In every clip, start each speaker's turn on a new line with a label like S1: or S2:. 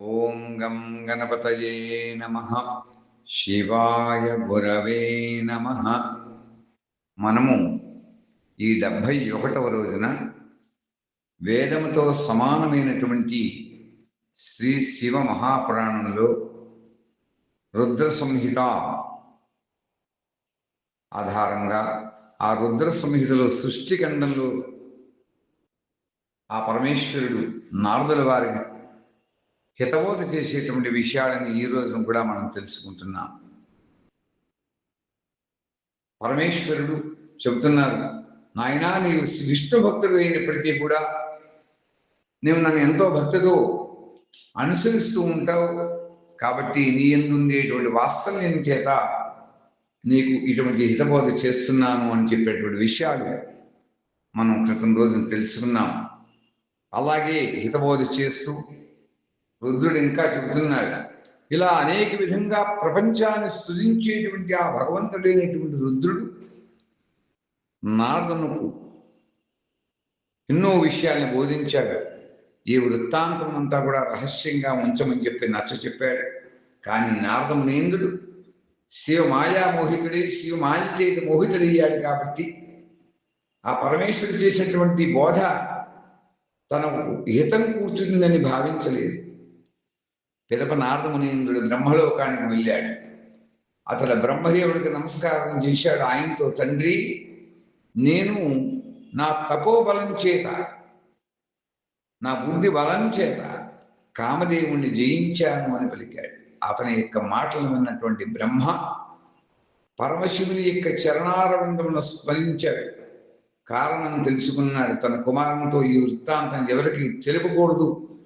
S1: ఓం గం గణపతయే నమ. శివాయ గురవే నమ. మనము ఈ డెబ్భై ఒకటవ రోజున వేదముతో సమానమైనటువంటి శ్రీ శివ మహాపురాణంలో రుద్ర సంహిత ఆధారంగా ఆ రుద్ర సంహితలో సృష్టిఖండంలో ఆ పరమేశ్వరుడు నారదుల వారికి హితబోధ చేసేటువంటి విషయాలను ఈ రోజున కూడా మనం తెలుసుకుంటున్నాం. పరమేశ్వరుడు చెబుతున్నారు నాయనా నీవు విష్ణు భక్తుడు అయినప్పటికీ కూడా నువ్వు నన్ను ఎంతో భక్తితో అనుసరిస్తూ ఉంటావు. కాబట్టి నీ ఎందుండేటువంటి వాత్సల్యం చేత నీకు ఇటువంటి హితబోధ చేస్తున్నాను అని చెప్పేటువంటి విషయాలు మనం క్రితం రోజున తెలుసుకున్నాం. అలాగే హితబోధ చేస్తూ రుద్రుడు ఇంకా చెబుతున్నాడు ఇలా అనేక విధంగా ప్రపంచాన్ని సృజించేటువంటి ఆ భగవంతుడైనటువంటి రుద్రుడు నారదునకు ఎన్నో విషయాల్ని బోధించాడు. ఈ వృత్తాంతం అంతా కూడా రహస్యంగా ఉంచమని చెప్పి నచ్చ చెప్పాడు. కానీ నారదమునేంద్రుడు శివ మాయా మోహితుడై శివ మాయ మోహితుడయ్యాడు కాబట్టి ఆ పరమేశ్వరుడు చేసినటువంటి బోధ తనకు హితం కూర్చుందని భావించలేదు. పిదప నారదమునీంద్రుడు బ్రహ్మలోకానికి వెళ్ళాడు. అతడు బ్రహ్మదేవుడికి నమస్కారం చేశాడు. ఆయనతో తండ్రి నేను నా తపోబలం చేత నా బుద్ధి బలం చేత కామదేవుణ్ణి జయించాను అని పలికాడు. అతని యొక్క మాటలు విన్నటువంటి బ్రహ్మ పరమశివుని యొక్క చరణారవిందమును స్మరించాడు. కారణం తెలుసుకున్నాడు. తన కుమారునితో ఈ వృత్తాంతం ఎవరికి తెలుపకూడదు.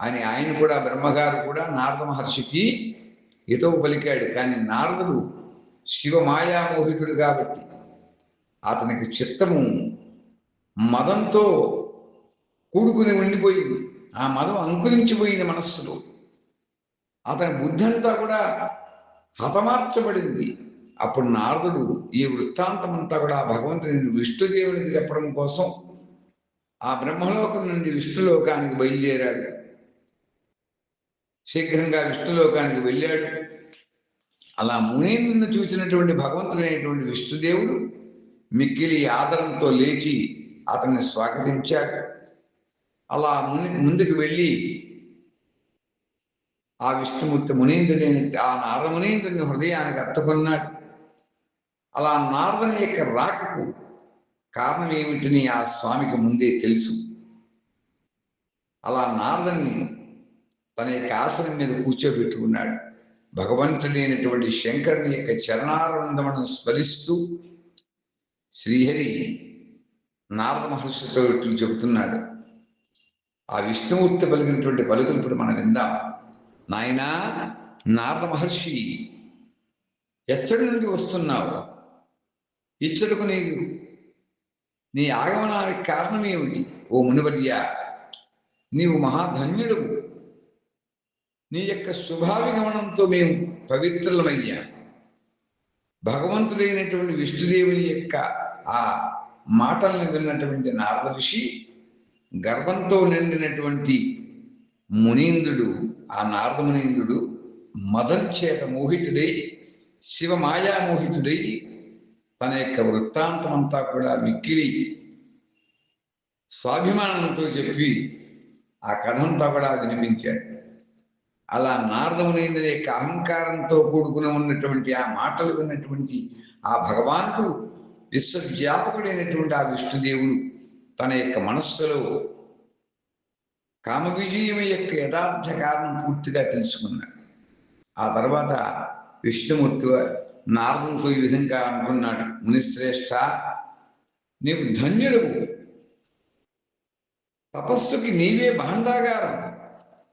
S1: అని ఆయన కూడా బ్రహ్మగారు కూడా నారద మహర్షికి హితవు పలికాడు. కానీ నారదుడు శివ మాయామోహితుడు కాబట్టి అతనికి చిత్తము మదంతో కూడుకుని ఉండిపోయింది. ఆ మదం అంకురించిపోయింది మనస్సులో. అతని బుద్ధి అంతా కూడా హతమార్చబడింది. అప్పుడు నారదుడు ఈ వృత్తాంతం అంతా కూడా భగవంతుని విష్ణుదేవునికి చెప్పడం కోసం ఆ బ్రహ్మలోకం నుండి విష్ణులోకానికి బయలుదేరాడు. శీఘ్రంగా విష్ణులోకానికి వెళ్ళాడు. అలా మునీంద్రుని చూసినటువంటి భగవంతుడైనటువంటి విష్ణుదేవుడు మిక్కిలి ఆదరంతో లేచి అతన్ని స్వాగతించాడు. అలా ముని ముందుకు వెళ్ళి ఆ విష్ణుమూర్తి మునీంద్రుడైన ఆ నారద మునీంద్రుని హృదయానికి అత్తుకున్నాడు. అలా నారదుని యొక్క రాకకు కారణం ఏమిటని ఆ స్వామికి ముందే తెలుసు. అలా నారదుని తన యొక్క ఆసనం మీద కూర్చోబెట్టుకున్నాడు. భగవంతుడైనటువంటి శంకరుని యొక్క చరణారంధమును స్మరిస్తూ శ్రీహరి నారద మహర్షితో ఇట్లు చెబుతున్నాడు. ఆ విష్ణుమూర్తి పలికినటువంటి పలుకులు ఇప్పుడు మనం విందాం. నాయనా నారద మహర్షి ఎచ్చడి నుండి వస్తున్నావు. ఇచ్చడుకు నీకు నీ ఆగమనానికి కారణం ఏమిటి? ఓ మునివర్య నీవు మహాధన్యుడువు. నీ యొక్క శుభావిగమనంతో మేము పవిత్రులమయ్యా. భగవంతుడైనటువంటి విష్ణుదేవుని యొక్క ఆ మాటలను విన్నటువంటి నారద ఋషి గర్భంతో నిండినటువంటి మునీంద్రుడు ఆ నారద మునీంద్రుడు మదం చేత మోహితుడై శివ మాయా మోహితుడై తన యొక్క వృత్తాంతం అంతా కూడా మిక్కిలి స్వాభిమానంతో చెప్పి ఆ కథంతా కూడా వినిపించాడు. అలా నారదమునేంద్రుని యొక్క అహంకారంతో కూడుకుని ఉన్నటువంటి ఆ మాటలు విన్నటువంటి ఆ భగవానుడు విశ్వవ్యాపకుడైనటువంటి ఆ విష్ణుదేవుడు తన యొక్క మనస్సులో కామ విజయం యొక్క యథార్థ కారణం పూర్తిగా తెలుసుకున్నాడు. ఆ తర్వాత విష్ణుమూర్తి నారదంతో ఈ విధంగా అనుకున్నాడు మునిశ్రేష్ఠ నీవు ధన్యుడు తపస్సుకి నీవే భాండాగారం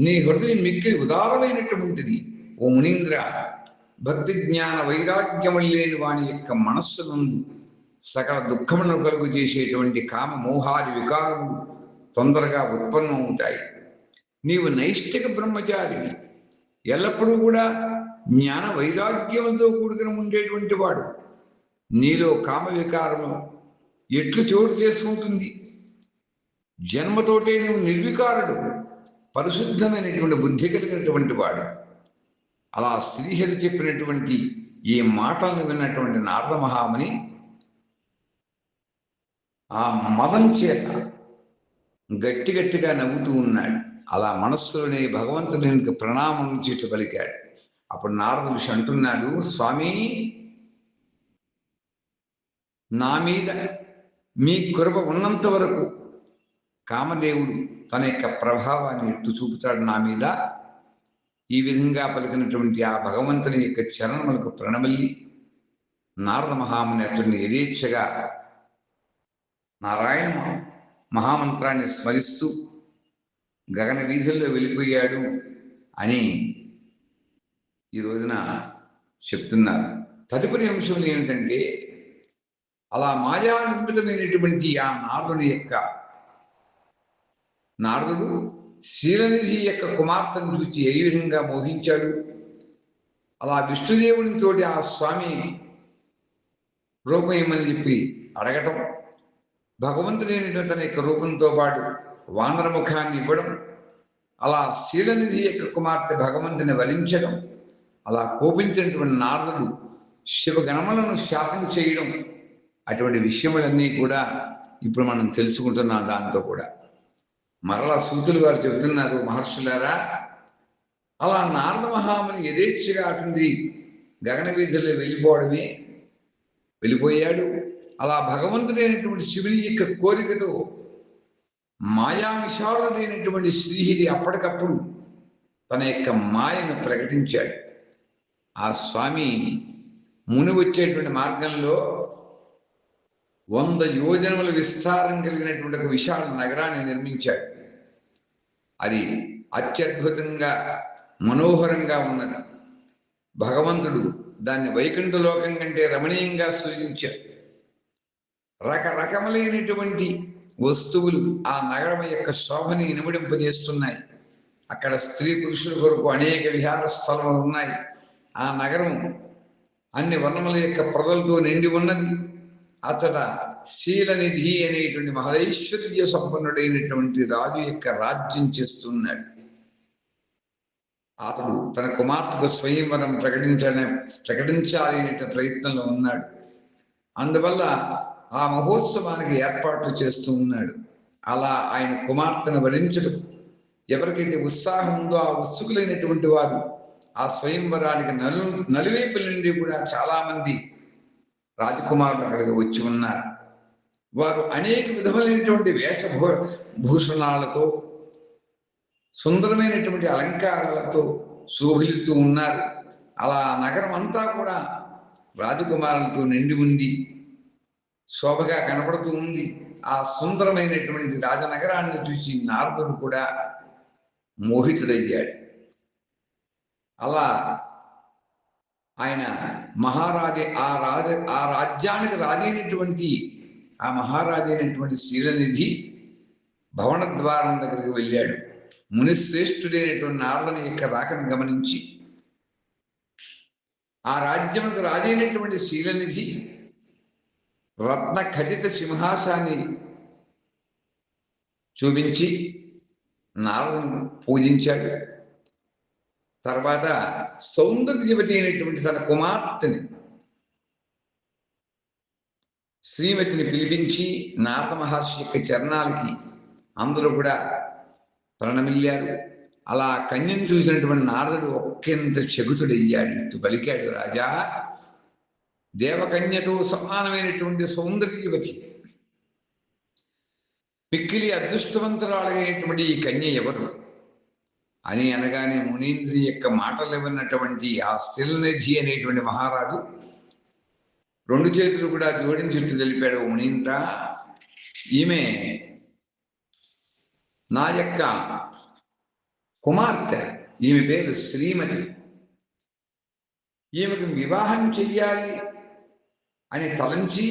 S1: నీ హృదయం మిక్కిలి ఉదారమైనటువంటిది ఓ మునీంద్ర. భక్తి జ్ఞాన వైరాగ్యము లేని వాని యొక్క మనస్సు నుండి సకల దుఃఖమును కలుగు చేసేటువంటి కామ మోహాది వికారములు తొందరగా ఉత్పన్నమవుతాయి. నీవు నైష్టిక బ్రహ్మచారివి. ఎల్లప్పుడూ కూడా జ్ఞాన వైరాగ్యములతో కూడుకుని ఉండేటువంటి వాడు. నీలో కామ వికారము ఎట్లు చోటు చేసుకుంటుంది? జన్మతోటే నువ్వు నిర్వికారుడు. పరిశుద్ధమైనటువంటి బుద్ధి కలిగినటువంటి వాడు. అలా శ్రీహరి చెప్పినటువంటి ఈ మాటలను విన్నటువంటి నారద మహాముని ఆ మదం చేత గట్టి గట్టిగా నవ్వుతూ ఉన్నాడు. అలా మనస్సులోనే భగవంతునికి ప్రణామం చేటు పలికాడు. అప్పుడు నారద ఋషి అంటున్నాడు స్వామి నా మీద మీ కృప ఉన్నంత వరకు కామదేవుడు తన యొక్క ప్రభావాన్ని ఎట్టు చూపుతాడు నా మీద? ఈ విధంగా పలికినటువంటి ఆ భగవంతుని యొక్క చరణములకు ప్రణమల్లి నారద మహాముని అతడిని యథేచ్ఛగా నారాయణ మహామంత్రాన్ని స్మరిస్తూ గగన వీధుల్లో వెళ్ళిపోయాడు అని ఈ రోజున చెప్తున్నారు. తదుపరి అంశం ఏమిటంటే అలా మాయా నిర్మితమైనటువంటి ఆ నారదుని యొక్క నారదుడు శీలనిధి యొక్క కుమార్తెను చూచి ఏ విధంగా మోహించాడు? అలా విష్ణుదేవుని తోటి ఆ స్వామి రూపం ఏమని చెప్పి అడగటం భగవంతుడైన తన యొక్క రూపంతో పాటు వానర ముఖాన్ని ఇవ్వడం అలా శీలనిధి యొక్క కుమార్తె భగవంతుని వరించడం అలా కోపించినటువంటి నారదుడు శివగణములను శాపం చేయడం అటువంటి విషయములన్నీ కూడా ఇప్పుడు మనం తెలుసుకుంటున్నాం దాంతో కూడా. మరలా సూతులు వారు చెబుతున్నారు మహర్షులారా అలా నారద మహాముని యథేచ్ఛగా అటువంటి గగన వీధుల్లో వెళ్ళిపోవడమే. వెళ్ళిపోయాడు. అలా భగవంతుడైనటువంటి శివుని యొక్క కోరికతో మాయా విశాలుడైనటువంటి శ్రీహరి అప్పటికప్పుడు తన యొక్క మాయను ప్రకటించాడు. ఆ స్వామి ముని వచ్చేటువంటి మార్గంలో వంద యోజనముల విస్తారం కలిగినటువంటి ఒక విశాల నగరాన్ని నిర్మించాడు. అది అత్యద్భుతంగా మనోహరంగా ఉన్నది. భగవంతుడు దాన్ని వైకుంఠ లోకం కంటే రమణీయంగా సృజించాడు. రకరకములైనటువంటి వస్తువులు ఆ నగరం యొక్క శోభని ఇనుమడింపజేస్తున్నాయి. అక్కడ స్త్రీ పురుషుల కొరకు అనేక విహార స్థలములు ఉన్నాయి. ఆ నగరం అన్ని వర్ణముల యొక్క ప్రజలతో నిండి ఉన్నది. అతడ శీలనిధి అనేటువంటి మహదైశ్వర్య సంపన్నుడైనటువంటి రాజు యొక్క రాజ్యం చేస్తున్నాడు. అతడు తన కుమార్తెకు స్వయంవరం ప్రకటించడం ప్రకటించాలనే ప్రయత్నంలో ఉన్నాడు. అందువల్ల ఆ మహోత్సవానికి ఏర్పాట్లు చేస్తూ ఉన్నాడు. అలా ఆయన కుమార్తెను వరించడం ఎవరికైతే ఉత్సాహం ఉందో ఆ ఉత్సుకులైనటువంటి వారు ఆ స్వయంవరానికి నలు నలువైపుల నుండి కూడా చాలా మంది రాజకుమారులు అక్కడికి వచ్చి ఉన్నారు. వారు అనేక విధములైనటువంటి వేషభూ భూషణాలతో సుందరమైనటువంటి అలంకారాలతో శోభిలుతూ ఉన్నారు. అలా నగరం అంతా కూడా రాజకుమారులతో నిండి ఉంది. శోభగా కనపడుతూ ఉంది. ఆ సుందరమైనటువంటి రాజనగరాన్ని చూసి నారదుడు కూడా మోహితుడయ్యాడు. అలా ఆయన మహారాజే ఆ రాజ ఆ రాజ్యానికి రాజైనటువంటి ఆ మహారాజైనటువంటి శీలనిధి భవన ద్వారం దగ్గరికి వెళ్ళాడు. మునిశ్రేష్ఠుడైనటువంటి నారదని యొక్క రాకను గమనించి ఆ రాజ్యముకు రాజైనటువంటి శీలనిధి రత్న ఖచ్చిత సింహాసాన్ని చూపించి నారదను పూజించాడు. తర్వాత సౌందర్యవతి అయినటువంటి తన కుమార్తెని శ్రీమతిని పిలిపించి నారద మహర్షి యొక్క చరణాలకి అందరూ కూడా ప్రణమిల్లారు. అలా కన్యను చూసినటువంటి నారదుడు ఒక్కెంత చెగుతుడయ్యాడు ఇటు పలికాడు రాజా దేవకన్యతో సమానమైనటువంటి సౌందర్యవతి పిక్కిలి అదృష్టవంతురాలైనటువంటి ఈ కన్య ఎవరు? అని అనగానే మునీంద్రి యొక్క మాటలు ఇవ్వనటువంటి ఆ శిలనిధి అనేటువంటి మహారాజు రెండు చేతులు కూడా జోడించి తెలిపాడు. మునీంద్ర ఈమె నా యొక్క కుమార్తె ఈమె పేరు శ్రీమతి. ఈమెకు వివాహం చెయ్యాలి అని తలంచి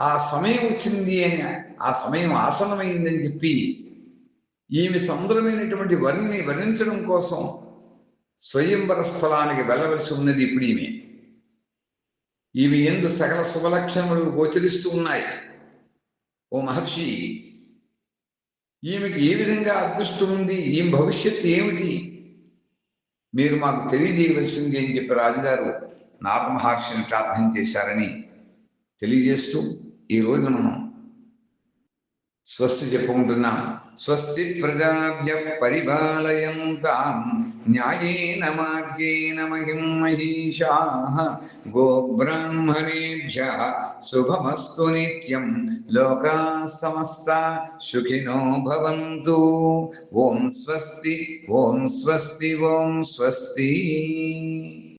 S1: ఆ సమయం వచ్చింది అని ఆ సమయం ఆసనమైందని చెప్పి ఈమె సుందరమైనటువంటి వరిని వర్ణించడం కోసం స్వయంవర స్థలానికి వెళ్ళవలసి ఉన్నది ఇప్పుడు ఈమె. ఈమె ఎందు సకల శుభలక్షణములు గోచరిస్తూ ఉన్నాయి. ఓ మహర్షి ఈమెకి ఏ విధంగా అదృష్టం ఉంది? ఈమె భవిష్యత్తు ఏమిటి? మీరు మాకు తెలియజేయవలసింది అని చెప్పి రాజుగారు నారద మహర్షిని ప్రార్థన చేశారని తెలియజేస్తూ ఈ రోజున మనం స్వస్తి చెప్పుకుంటున్నాం స్వస్తి ప్రజాభ్య పరిపాలయంతాం. న్యాయేన మార్గేణ మహిం మహిషా గోబ్రాహ్మణేభ్య శుభమస్తు నిత్యం. లోకా సమస్త సుఖినో భవంతు. ఓం స్వస్తి ఓం స్వస్తి ఓం స్వస్తి.